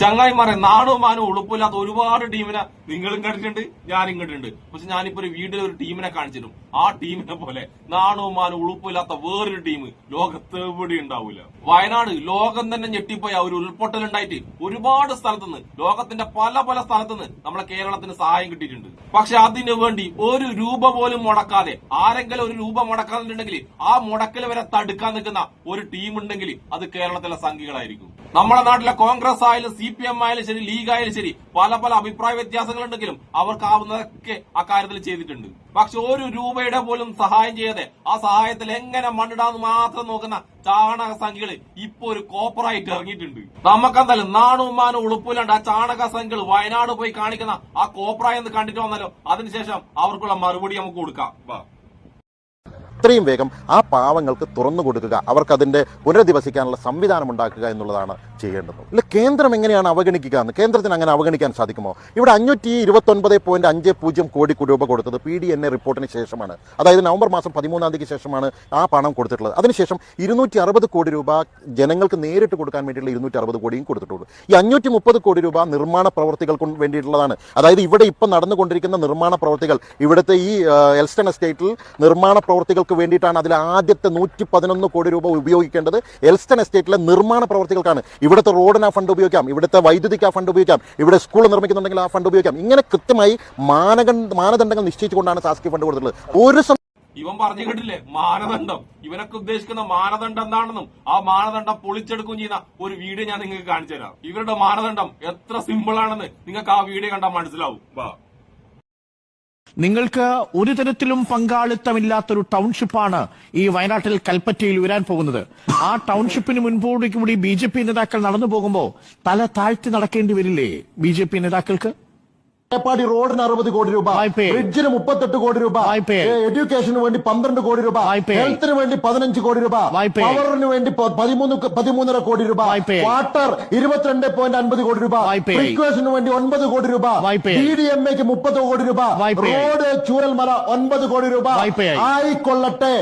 ചങ്ങായിമാരെ നാണോ മാനോ ഉളുപ്പില്ലാത്ത ഒരുപാട് ടീമിനെ നിങ്ങളും കണ്ടിട്ടുണ്ട് ഞാനും കണ്ടിട്ടുണ്ട്. പക്ഷെ ഞാനിപ്പോ ഒരു വീട്ടിൽ ഒരു ടീമിനെ കാണിച്ചിരും ആ ടീമിനെ പോലെ നാണോ മാനോ ഉളുപ്പില്ലാത്ത വേറൊരു ടീം ലോകത്ത് എവിടെ ഉണ്ടാവില്ല വയനാട് ലോകം തന്നെ ഞെട്ടിപ്പോയ. ഒരു ഉൾപൊട്ടൽ ഉണ്ടായിട്ട് ഒരുപാട് സ്ഥലത്തുനിന്ന് ലോകത്തിന്റെ പല പല സ്ഥലത്തുനിന്ന് നമ്മളെ കേരളത്തിന് സഹായം കിട്ടിയിട്ടുണ്ട്. പക്ഷെ അതിനു വേണ്ടി ഒരു രൂപ പോലും മുടക്കാതെ ആരെങ്കിലും ഒരു രൂപ മുടക്കാന്നുണ്ടെങ്കിൽ ആ മുടക്കൽ വരെ തടുക്കാൻ നിൽക്കുന്ന ഒരു ടീം ഉണ്ടെങ്കിൽ അത് കേരളത്തിലെ സംഘികളായിരിക്കും. നമ്മുടെ നാട്ടിലെ കോൺഗ്രസ് ആയാലും സി പി എം ആയാലും ശരി ലീഗ് ആയാലും ശരി പല പല അഭിപ്രായ വ്യത്യാസങ്ങളുണ്ടെങ്കിലും അവർക്കാവുന്നതൊക്കെ അക്കാര്യത്തിൽ ചെയ്തിട്ടുണ്ട്. പക്ഷെ ഒരു രൂപയുടെ പോലും സഹായം ചെയ്യാതെ ആ സഹായത്തിൽ എങ്ങനെ മണ്ണിടാന്ന് മാത്രം നോക്കുന്ന ചാണക സംഖ്യകൾ ഇപ്പൊ ഒരു കോപ്പറായിട്ട് ഇറങ്ങിയിട്ടുണ്ട്. നമുക്കെന്തായാലും നാണും മാനും ഉളുപ്പില്ലാണ്ട് ആ ചാണക സംഖ്യകൾ വയനാട് പോയി കാണിക്കുന്ന ആ കോപ്ര എന്ന് കണ്ടിട്ട് വന്നാലോ? അതിനുശേഷം അവർക്കുള്ള മറുപടി നമുക്ക് കൊടുക്കാം. എത്രയും വേഗം ആ പാവങ്ങൾക്ക് തുറന്നു കൊടുക്കുക അവർക്കതിന്റെ പുനരധിവസിക്കാനുള്ള സംവിധാനം ഉണ്ടാക്കുക എന്നുള്ളതാണ് ചെയ്യേണ്ടത്. ഇല്ല കേന്ദ്രം എങ്ങനെയാണ് അവഗണിക്കുക എന്ന്? കേന്ദ്രത്തിന് അങ്ങനെ അവഗണിക്കാൻ സാധിക്കുമോ? ഇവിടെ അഞ്ഞൂറ്റി ഇരുപത്തൊൻപത് പോയിന്റ് അഞ്ച് പൂജ്യം കോടി രൂപ കൊടുത്തത് പി ഡി എൻ എ റിപ്പോർട്ടിന് ശേഷമാണ്. അതായത് നവംബർ മാസം പതിമൂന്നാം തീയതിക്ക് ശേഷമാണ് ആ പണം കൊടുത്തിട്ടുള്ളത്. അതിനുശേഷം ഇരുന്നൂറ്റി അറുപത് കോടി രൂപ ജനങ്ങൾക്ക് നേരിട്ട് കൊടുക്കാൻ വേണ്ടിയിട്ടുള്ള ഇരുന്നൂറ്റി അറുപത് കോടിയും കൊടുത്തിട്ടുള്ളൂ. ഈ അഞ്ഞൂറ്റി മുപ്പത് കോടി രൂപ നിർമ്മാണ പ്രവർത്തികൾക്ക് വേണ്ടിയിട്ടുള്ളതാണ്. അതായത് ഇവിടെ ഇപ്പം നടന്നുകൊണ്ടിരിക്കുന്ന നിർമ്മാണ പ്രവർത്തികൾ ഇവിടുത്തെ ഈ എൽസ്റ്റൺ എസ്റ്റേറ്റിൽ നിർമ്മാണ പ്രവർത്തികൾക്ക് വേണ്ടിയിട്ടാണ് അതിൽ ആദ്യത്തെ നൂറ്റി പതിനൊന്ന് കോടി രൂപ ഉപയോഗിക്കേണ്ടത് എൽസ്റ്റൺ എസ്റ്റേറ്റിലെ നിർമ്മാണ പ്രവർത്തികൾക്കാണ്. ഇവിടുത്തെ റോഡിന് ആ ഫണ്ട് ഉപയോഗിക്കാം ഇവിടുത്തെ വൈദ്യുതിക്ക് ആ ഫണ്ട് ഉപയോഗിക്കാം ഇവിടെ സ്കൂൾ നിർമ്മിക്കുന്നുണ്ടെങ്കിൽ ആ ഫണ്ട് ഉപയോഗിക്കാം. ഇങ്ങനെ കൃത്യമായി മാനദണ്ഡ മാനദണ്ഡങ്ങൾ നിശ്ചയിച്ചുകൊണ്ടാണ് സാസ്കി ഫണ്ട് കൊടുത്തിട്ടുള്ളത്. ഒരു ഇവൻ പറഞ്ഞു കേട്ടില്ലേ? മാനദണ്ഡം. ഇവനൊക്കെ ഉദ്ദേശിക്കുന്ന മാനദണ്ഡം എന്താണെന്നും ആ മാനദണ്ഡം പൊളിച്ചെടുക്കുകയും ചെയ്യുന്ന ഒരു വീഡിയോ ഞാൻ നിങ്ങൾക്ക് കാണിച്ചു തരാം ഇവരുടെ മാനദണ്ഡം എത്ര സിമ്പിൾ ആണെന്ന് നിങ്ങൾക്ക് ആ വീഡിയോ കണ്ടാൽ മനസ്സിലാവും. നിങ്ങൾക്ക് ഒരു തരത്തിലും പങ്കാളിത്തമില്ലാത്തൊരു ടൗൺഷിപ്പാണ് ഈ വയനാട്ടിൽ കൽപ്പറ്റയിൽ വരാൻ പോകുന്നത്. ആ ടൗൺഷിപ്പിന് മുൻപോടി കൂടി ബി ജെ പി നേതാക്കൾ നടന്നു പോകുമ്പോൾ തല താഴ്ത്തി നടക്കേണ്ടി വരില്ലേ ബി ജെ പി നേതാക്കൾക്ക്? മേപ്പാടി റോഡിന് അറുപത് കോടി രൂപ ബ്രിഡ്ജിന് മുപ്പത്തെട്ട് കോടി രൂപ എഡ്യൂക്കേഷന് വേണ്ടി പന്ത്രണ്ട് കോടി രൂപ ഹെൽത്തിന് വേണ്ടി പതിനഞ്ച് കോടി രൂപ പവറിന് വേണ്ടി പതിമൂന്ന് പതിമൂന്നര കോടി രൂപ വാട്ടർ ഇരുപത്തിരണ്ട് പോയിന്റ് അൻപത് കോടി രൂപ. ഫ്രീക്വേഷന് വേണ്ടി ഒൻപത് കോടി രൂപ. ഡി ഡി എം എക്ക് മുപ്പത് കോടി രൂപ. റോഡ് ചൂരൽമല ഒൻപത് കോടി രൂപ. ആയിക്കൊള്ളട്ടെ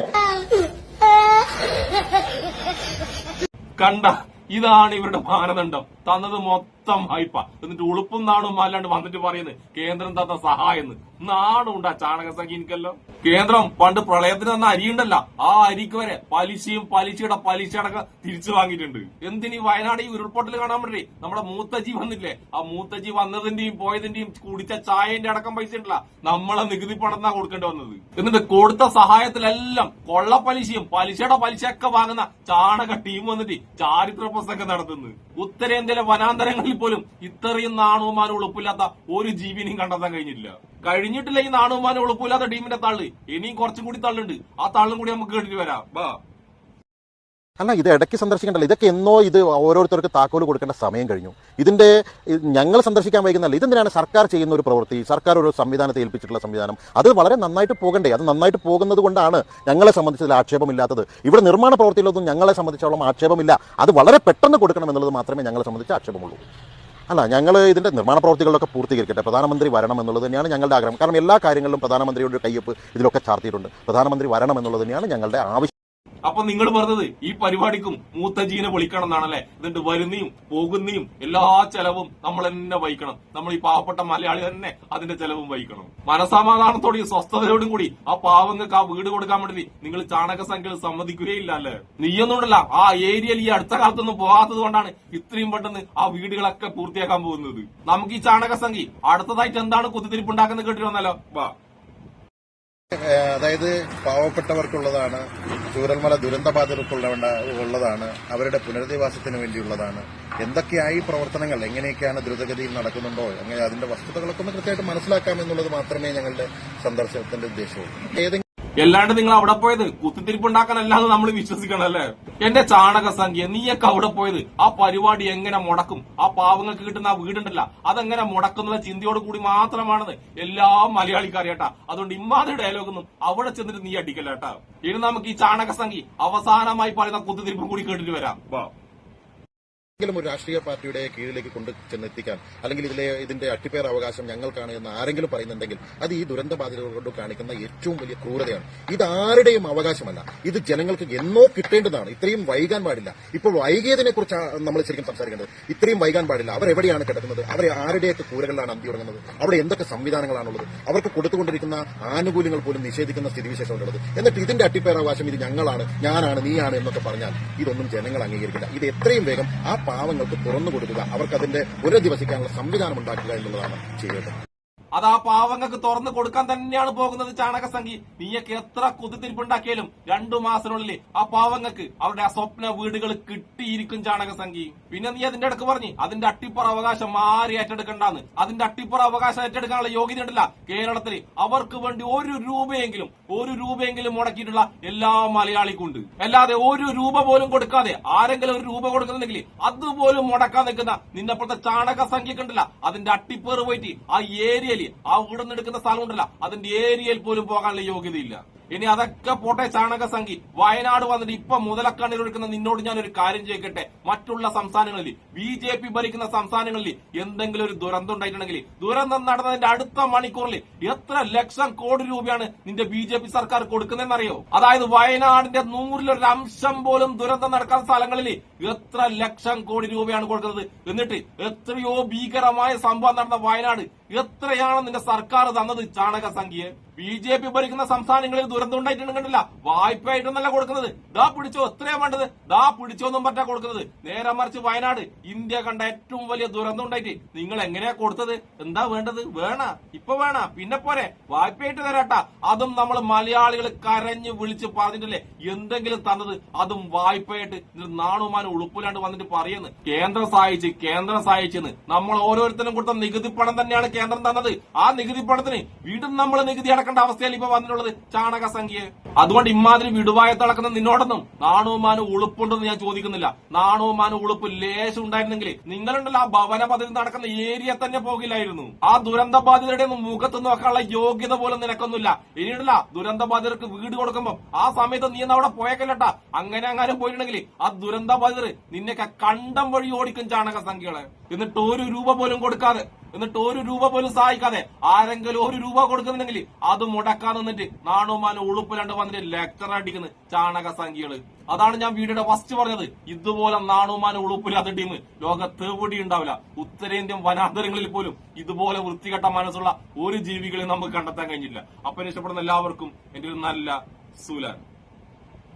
കണ്ട ഇതാണ് ഇവരുടെ മാനദണ്ഡം തന്നത് മൊത്തം ഹൈപ്പ എന്നിട്ട് ഉളുപ്പും നാണും അല്ലാണ്ട് വന്നിട്ട് പറയുന്നത് കേന്ദ്രം തന്ന സഹായം നാടുണ്ട് ആ ചാണക എനിക്കല്ലോ. കേന്ദ്രം പണ്ട് പ്രളയത്തിന് തന്ന അരിയുണ്ടല്ല. ആ അരിക്ക് വരെ പലിശയും പലിശയുടെ പലിശ അടക്കം തിരിച്ചു വാങ്ങിയിട്ടുണ്ട്. എന്തിനീ വയനാട് ഈ ഉരുൾപൊട്ടൽ കാണാൻ വേണ്ടി? നമ്മുടെ മൂത്തജി വന്നില്ലേ? ആ മൂത്തജി വന്നതിന്റെയും പോയതിന്റെയും കുടിച്ച ചായന്റെ അടക്കം പൈസ ഉണ്ടല്ല. നമ്മളെ നികുതി പണം എന്നാ കൊടുക്കേണ്ടി വന്നത്. എന്നിട്ട് കൊടുത്ത സഹായത്തിലെല്ലാം കൊള്ള പലിശയും പലിശയുടെ പലിശയൊക്കെ വാങ്ങുന്ന ചാണക ടീം വന്നിട്ട് ചാരിത്ര പ്രസംഗം നടത്തുന്നു. ഉത്തരേന്ത്യയിലെ വനാന്തരങ്ങളിൽ പോലും ഇത്രയും നാണവുമാനും ഉളുപ്പില്ലാത്ത ഒരു ജീവിനെയും കണ്ടെത്താൻ കഴിഞ്ഞില്ല കഴിഞ്ഞിട്ടില്ല ഈ നാണവുമാനും ഉളുപ്പില്ലാത്ത ടീമിന്റെ തള്ള്. ഇനിയും കുറച്ചും കൂടി തള്ളുണ്ട്. ആ തള്ളും കൂടി നമുക്ക് കേട്ടിട്ട് വരാം. വാ അല്ല ഇത് ഇടയ്ക്ക് സന്ദർശിക്കേണ്ടല്ല ഇതൊക്കെ എന്നോ ഇത് ഓരോരുത്തർക്ക് താക്കോൽ കൊടുക്കേണ്ട സമയം കഴിഞ്ഞു. ഇതിന്റെ ഇത് ഞങ്ങൾ സന്ദർശിക്കാൻ വൈകുന്നല്ല ഇതെന്തിനാണ് സർക്കാർ ചെയ്യുന്ന ഒരു പ്രവൃത്തി? സർക്കാർ ഒരു സംവിധാനത്തെ ഏൽപ്പിച്ചിട്ടുള്ള സംവിധാനം. അത് വളരെ നന്നായിട്ട് പോകണ്ടേ? അത് നന്നായിട്ട് പോകുന്നത് കൊണ്ടാണ് ഞങ്ങളെ സംബന്ധിച്ചതിൽ ആക്ഷേപമില്ലാത്തത്. ഇവിടെ നിർമ്മാണ പ്രവൃത്തിയിലൊന്നും ഞങ്ങളെ സംബന്ധിച്ചോളം ആക്ഷേപമില്ല. അത് വളരെ പെട്ടെന്ന് കൊടുക്കണം എന്നുള്ളത് മാത്രമേ ഞങ്ങളെ സംബന്ധിച്ച് ആക്ഷേപമുള്ളൂ. അല്ല ഞങ്ങൾ ഇതിന്റെ നിർമ്മാണ പ്രവർത്തികളൊക്കെ പൂർത്തീകരിക്കട്ടെ? പ്രധാനമന്ത്രി വരണം എന്നുള്ളത് തന്നെയാണ് ഞങ്ങളുടെ ആഗ്രഹം. കാരണം എല്ലാ കാര്യങ്ങളിലും പ്രധാനമന്ത്രിയുടെ കയ്യൊപ്പ് ഇതിലൊക്കെ ചാർത്തിയിട്ടുണ്ട്. പ്രധാനമന്ത്രി വരണം എന്നുള്ളത് തന്നെയാണ് ഞങ്ങളുടെ ആവശ്യം. അപ്പൊ നിങ്ങൾ പറഞ്ഞത് ഈ പരിപാടിക്കും മൂത്തജീനെ വിളിക്കണം എന്നാണല്ലേ എന്നിട്ട് വരുന്നയും പോകുന്നയും എല്ലാ ചെലവും നമ്മൾ തന്നെ വഹിക്കണം. നമ്മൾ ഈ പാവപ്പെട്ട മലയാളി തന്നെ അതിന്റെ ചെലവും വഹിക്കണം. മനസമാധാനത്തോടെയും സ്വസ്ഥതയോടും കൂടി ആ പാവങ്ങൾക്ക് ആ വീട് കൊടുക്കാൻ വേണ്ടി നിങ്ങൾ ചാണക സംഖ്യകൾ സമ്മതിക്കുകയില്ല അല്ലേ നീയൊന്നുമില്ല ആ ഏരിയയിൽ ഈ അടുത്ത കാലത്തൊന്നും പോകാത്തത് കൊണ്ടാണ് ഇത്രയും പെട്ടെന്ന് ആ വീടുകളൊക്കെ പൂർത്തിയാക്കാൻ പോകുന്നത്. നമുക്ക് ഈ ചാണക സംഖ്യ അടുത്തതായിട്ട് എന്താണ് കുത്തിരിപ്പ് ഉണ്ടാക്കുന്നത് കേട്ടിരുന്നല്ലോ? വാ. അതായത് പാവപ്പെട്ടവർക്കുള്ളതാണ് ചൂരൽമല ദുരന്തബാധിതർക്കുള്ള ഉള്ളതാണ് അവരുടെ പുനരധിവാസത്തിന് വേണ്ടിയുള്ളതാണ്. എന്തൊക്കെയായി പ്രവർത്തനങ്ങൾ എങ്ങനെയൊക്കെയാണ് ദ്രുതഗതിയിൽ നടക്കുന്നുണ്ടോ അങ്ങനെ അതിന്റെ വസ്തുതകളൊക്കെ ഒന്ന് കൃത്യമായിട്ട് മനസ്സിലാക്കാം എന്നുള്ളത് മാത്രമേ ഞങ്ങളുടെ സന്ദർശനത്തിന്റെ ഉദ്ദേശമുള്ളൂ. എല്ലാണ്ട് നിങ്ങൾ അവിടെ പോയത്? കുത്തിത്തിരിപ്പ് ഉണ്ടാക്കാനല്ലാതെ നമ്മൾ വിശ്വസിക്കണം അല്ലേ? എന്റെ ചാണക സംഖ്യ നീയൊക്കെ അവിടെ പോയത്? ആ പരിപാടി എങ്ങനെ മുടക്കും? ആ പാവങ്ങൾക്ക് കിട്ടുന്ന ആ വീടുണ്ടല്ല അതെങ്ങനെ മുടക്കുന്ന ചിന്തയോട് കൂടി മാത്രമാണെന്ന് എല്ലാ മലയാളിക്കാരേട്ടാ അതുകൊണ്ട് ഇമ്മാതിരി ഡയലോഗൊന്നും അവിടെ ചെന്നിട്ട് നീ അടിക്കല്ലേട്ടാ ഇനി നമുക്ക് ഈ ചാണക സംഖ്യ അവസാനമായി പറയുന്ന കുത്തിത്തിരിപ്പും കൂടി കേട്ടിട്ട് വരാം. ഏതെങ്കിലും ഒരു രാഷ്ട്രീയ പാർട്ടിയുടെ കീഴിലേക്ക് കൊണ്ട് ചെന്നെത്തിക്കാൻ അല്ലെങ്കിൽ ഇതിലെ ഇതിന്റെ അട്ടിപ്പേർ അവകാശം ഞങ്ങൾക്കാണ് എന്ന് ആരെങ്കിലും പറയുന്നുണ്ടെങ്കിൽ അത് ഈ ദുരന്ത ബാധിതരോട് കാണിക്കുന്ന ഏറ്റവും വലിയ ക്രൂരതയാണ്. ഇത് ആരുടെയും അവകാശമല്ല. ഇത് ജനങ്ങൾക്ക് എന്നോ കിട്ടേണ്ടതാണ്. ഇത്രയും വൈകാൻ പാടില്ല. ഇപ്പോൾ വൈകിയതിനെ കുറിച്ചാണ് നമ്മൾ ശരിക്കും സംസാരിക്കേണ്ടത്. ഇത്രയും വൈകാൻ പാടില്ല. അവർ എവിടെയാണ് കിടക്കുന്നത്? അവർ ആരുടെയൊക്കെ കൂരകളിലാണ് അന്തി തുടങ്ങുന്നത്? അവിടെ എന്തൊക്കെ സംവിധാനങ്ങളാണുള്ളത്? അവർക്ക് കൊടുത്തുകൊണ്ടിരിക്കുന്ന ആനുകൂല്യങ്ങൾ പോലും നിഷേധിക്കുന്ന സ്ഥിതിവിശേഷമുള്ളത്. എന്നിട്ട് ഇതിന്റെ അട്ടിപ്പേർ അവകാശം ഇത് ഞങ്ങളാണ് ഞാനാണ് നീയാണ് എന്നൊക്കെ പറഞ്ഞാൽ ഇതൊന്നും ജനങ്ങൾ അംഗീകരിക്കില്ല. ഇത് എത്രയും വേഗം ആ പാവങ്ങൾക്ക് തുറന്നു കൊടുക്കുക. അവർക്കതിന്റെ പുനരധിവസിക്കാനുള്ള സംവിധാനം ഉണ്ടാക്കുക എന്നുള്ളതാണ് ചെയ്യേണ്ടത്. അത് ആ പാവങ്ങൾക്ക് തുറന്നു കൊടുക്കാൻ തന്നെയാണ് പോകുന്നത് ചാണകസംഖി നീയൊക്കെ എത്ര കുതിത്തിരിപ്പുണ്ടാക്കിയാലും രണ്ടു മാസത്തിനുള്ളിൽ ആ പാവങ്ങൾക്ക് അവരുടെ സ്വപ്ന വീടുകൾ കിട്ടിയിരിക്കും ചാണകസംഖി പിന്നെ നീ അതിന്റെ അടുക്ക് പറഞ്ഞു അതിന്റെ അട്ടിപ്പുറ അവകാശം മാറി ഏറ്റെടുക്കണ്ടെന്ന്. അതിന്റെ അട്ടിപ്പുറ അവകാശം ഏറ്റെടുക്കാനുള്ള യോഗ്യത ഉണ്ടല്ല കേരളത്തിൽ അവർക്ക് വേണ്ടി ഒരു രൂപയെങ്കിലും ഒരു രൂപയെങ്കിലും മുടക്കിയിട്ടുള്ള എല്ലാ മലയാളിക്കും ഉണ്ട് അല്ലാതെ ഒരു രൂപ പോലും കൊടുക്കാതെ ആരെങ്കിലും ഒരു രൂപ കൊടുക്കുന്നുണ്ടെങ്കിൽ അതുപോലും മുടക്കാൻ നിൽക്കുന്ന നിന്നെപ്പോഴത്തെ ചാണക സംഖ്യക്ക് ഉണ്ടല്ല. അതിന്റെ അട്ടിപ്പേറ് പോയിട്ട് ആ ഏരിയയിൽ ആ ഇവിടെ സ്ഥലമുണ്ടല്ല. അതിന്റെ ഏരിയയിൽ പോലും പോകാനുള്ള യോഗ്യതയില്ല. ഇനി അതൊക്കെ പോട്ടെ ചാണക സംഖ്യ വയനാട് വന്നിട്ട് ഇപ്പൊ മുതലക്കണ്ണിൽ ഒഴുക്കുന്ന നിന്നോട് ഞാൻ ഒരു കാര്യം ചെയ്യട്ടെ മറ്റുള്ള സംസ്ഥാനങ്ങളിൽ ബി ജെ പി ഭരിക്കുന്ന സംസ്ഥാനങ്ങളിൽ എന്തെങ്കിലും ഒരു ദുരന്തം ഉണ്ടായിട്ടുണ്ടെങ്കിൽ ദുരന്തം നടന്നതിന്റെ അടുത്ത മണിക്കൂറിൽ എത്ര ലക്ഷം കോടി രൂപയാണ് നിന്റെ ബി ജെ പി സർക്കാർ കൊടുക്കുന്നതെന്നറിയോ? അതായത് വയനാടിന്റെ നൂറിലൊരു അംശം പോലും ദുരന്തം നടക്കാത്ത സ്ഥലങ്ങളിൽ എത്ര ലക്ഷം കോടി രൂപയാണ് കൊടുക്കുന്നത്? എന്നിട്ട് എത്രയോ ഭീകരമായ സംഭവം നടന്ന വയനാട് എത്രയാണ് നിന്റെ സർക്കാർ തന്നത് ചാണക സംഖ്യയെ ബി ജെ പി ഭരിക്കുന്ന സംസ്ഥാനങ്ങളിൽ ദുരന്തം ഉണ്ടായിട്ടുണ്ടെങ്കിലല്ല വായ്പയായിട്ടൊന്നല്ല കൊടുക്കുന്നത്. ദാ പിടിച്ചോ എത്രയാ വേണ്ടത്? ദാ പിടിച്ചോ എന്നും പറ്റാ കൊടുക്കുന്നത്. നേരെ മറിച്ച് വയനാട്. ഇന്ത്യ കണ്ട ഏറ്റവും വലിയ ദുരന്തം ഉണ്ടായിട്ട്. നിങ്ങൾ എങ്ങനെയാ കൊടുത്തത്? എന്താ വേണ്ടത്? വേണ. ഇപ്പൊ വേണ. പിന്നെ പോരെ. വായ്പയായിട്ട് തരാട്ട. അതും നമ്മൾ മലയാളികൾ കരഞ്ഞു വിളിച്ച് പറഞ്ഞിട്ടില്ലേ? എന്തെങ്കിലും തന്നത് അതും വായ്പയായിട്ട്. നാണുമാനും ഉളുപ്പിലാണ്ട് വന്നിട്ട് പറയുന്നു. കേന്ദ്രം സഹായിച്ച് കേന്ദ്രം സഹായിച്ചെന്ന്. നമ്മൾ ഓരോരുത്തരും കൊടുത്ത നികുതി പണം തന്നെയാണ് കേന്ദ്രം തന്നത്. ആ നികുതി പണത്തിന് വീണ്ടും നമ്മൾ നികുതി അടക്കേണ്ട അവസ്ഥയിൽ ഇപ്പൊ വന്നിട്ടുള്ളത് ചാണക സംഖ്യ അതുകൊണ്ട് ഇമാതിരി വിടുവായത്ത് നടക്കുന്ന നിന്നോടൊന്നും നാണവും ഉളുപ്പുണ്ടെന്ന് ഞാൻ ചോദിക്കുന്നില്ല. നാണവും ഉളുപ്പ് ലേശം ഉണ്ടായിരുന്നെങ്കിൽ നിങ്ങളുണ്ടല്ലോ ആ ഭവന പദ്ധതി നടക്കുന്ന ഏരിയ തന്നെ പോകില്ലായിരുന്നു. ആ ദുരന്ത ബാധിതരുടെ മുഖത്ത് നോക്കാനുള്ള യോഗ്യത പോലും നിനക്കൊന്നുമില്ല. ഇനിയിട്ടില്ല ദുരന്ത ബാധിതർക്ക് വീട് കൊടുക്കുമ്പോൾ ആ സമയത്ത് നീ അവിടെ പോയക്കല്ലട്ട. അങ്ങനെ അങ്ങനെ പോയിട്ടുണ്ടെങ്കിൽ ആ ദുരന്ത ബാധിതർ നിന്നെയൊക്കെ കണ്ടം വഴി ഓടിക്കും ചാണക സംഖ്യകളെ. എന്നിട്ട് ഒരു രൂപ പോലും കൊടുക്കാതെ എന്നിട്ട് ഒരു രൂപ പോലും സഹായിക്കാതെ ആരെങ്കിലും ഒരു രൂപ കൊടുക്കുന്നുണ്ടെങ്കിൽ അത് മുടക്കാൻ നിന്നിട്ട് നാണുമാനും ഉളുപ്പിലാണ്ട് വന്നിട്ട് ലെക്ചർ അടിക്കുന്ന ചാണക സംഖ്യകൾ. അതാണ് ഞാൻ വീഡിയോയുടെ ഫസ്റ്റ് പറഞ്ഞത്. ഇതുപോലെ നാണുമാനും ഉളുപ്പില്ലാത്ത ടീം ലോകത്ത് എവിടെ ഉണ്ടാവില്ല. ഉത്തരേന്ത്യൻ വനാന്തരങ്ങളിൽ പോലും ഇതുപോലെ വൃത്തികെട്ട മനസ്സുള്ള ഒരു ജീവികളെ നമുക്ക് കണ്ടെത്താൻ കഴിഞ്ഞില്ല. അപ്പൊ ഇഷ്ടപ്പെടുന്ന എല്ലാവർക്കും എന്റെ ഒരു നല്ല സൂലാൻ.